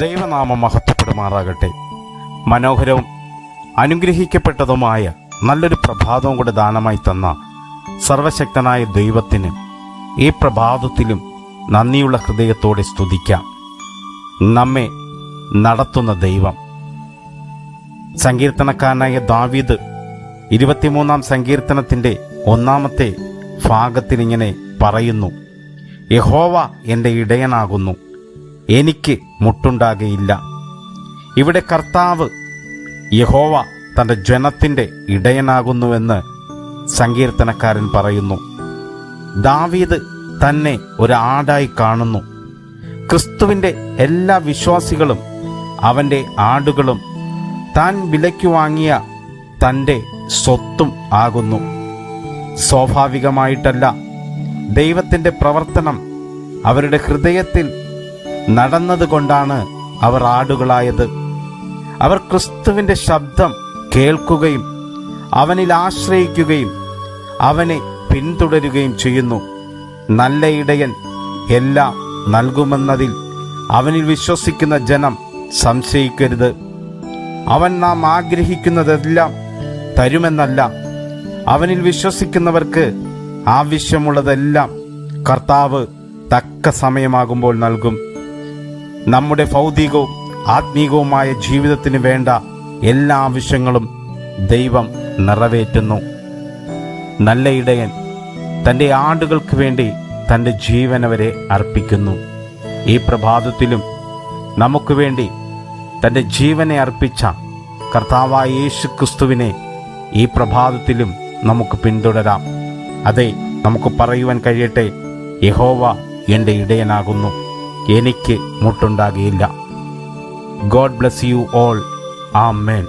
ദൈവനാമം മഹത്വപ്പെടുമാറാകട്ടെ. മനോഹരവും അനുഗ്രഹിക്കപ്പെട്ടതുമായ നല്ലൊരു പ്രഭാതവും കൂടെ ദാനമായി തന്ന സർവശക്തനായ ദൈവത്തിന് ഈ പ്രഭാതത്തിലും നന്ദിയുള്ള ഹൃദയത്തോടെ സ്തുതിക്കാം. നമ്മെ നടത്തുന്ന ദൈവം. സങ്കീർത്തനക്കാരനായ ദാവീദ് ഇരുപത്തിമൂന്നാം സങ്കീർത്തനത്തിന്റെ ഒന്നാമത്തെ ഭാഗത്തിൽ ഇങ്ങനെ പറയുന്നു യഹോവ എന്റെ ഇടയനാകുന്നു. എനിക്ക് മുട്ടുണ്ടാകയില്ല. ഇവിടെ കർത്താവ് യഹോവ തന്റെ ജനത്തിന്റെ ഇടയനാകുന്നുവെന്ന് സങ്കീർത്തനക്കാരൻ പറയുന്നു. ദാവീദ് തന്നെ ഒരാടായി കാണുന്നു. ക്രിസ്തുവിന്റെ എല്ലാ വിശ്വാസികളും അവന്റെ ആടുകളും താൻ വിലയ്ക്ക് വാങ്ങിയ തന്റെ സ്വത്തും ആകുന്നു. സ്വാഭാവികമായിട്ടല്ല ദൈവത്തിന്റെ പ്രവർത്തനം അവരുടെ ഹൃദയത്തിൽ നടന്നതുകൊണ്ടാണ് അവർ ആടുകളായത്. അവർ ക്രിസ്തുവിന്റെ ശബ്ദം കേൾക്കുകയും അവനിൽ ആശ്രയിക്കുകയും അവനെ പിന്തുടരുകയും ചെയ്യുന്നു. നല്ല ഇടയൻ എല്ലാം നൽകുമെന്നതിൽ അവനിൽ വിശ്വസിക്കുന്ന ജനം സംശയിക്കരുത്. അവൻ നാം ആഗ്രഹിക്കുന്നതെല്ലാം തരുമെന്നല്ല. അവനിൽ വിശ്വസിക്കുന്നവർക്ക് ആവശ്യമുള്ളതെല്ലാം കർത്താവ് തക്ക സമയമാകുമ്പോൾ നൽകും. നമ്മുടെ ഭൗതികവും ആത്മീകവുമായ ജീവിതത്തിന് വേണ്ട എല്ലാ ആവശ്യങ്ങളും ദൈവം നിറവേറ്റുന്നു. നല്ല ഇടയൻ തന്റെ ആടുകൾക്ക് വേണ്ടി തന്റെ ജീവനവരെ അർപ്പിക്കുന്നു. ഈ പ്രഭാതത്തിലും നമുക്ക് വേണ്ടി തന്റെ ജീവനെ അർപ്പിച്ച കർത്താവായ യേശു ക്രിസ്തുവിനെ ഈ പ്രഭാതത്തിലും നമുക്ക് പിന്തുടരാം. അതെ നമുക്ക് പറയുവാൻ കഴിയട്ടെ യഹോവ എന്റെ ഇടയനാകുന്നു. എനിക്ക് മുട്ടുണ്ടാകിയില്ല. God bless you all amen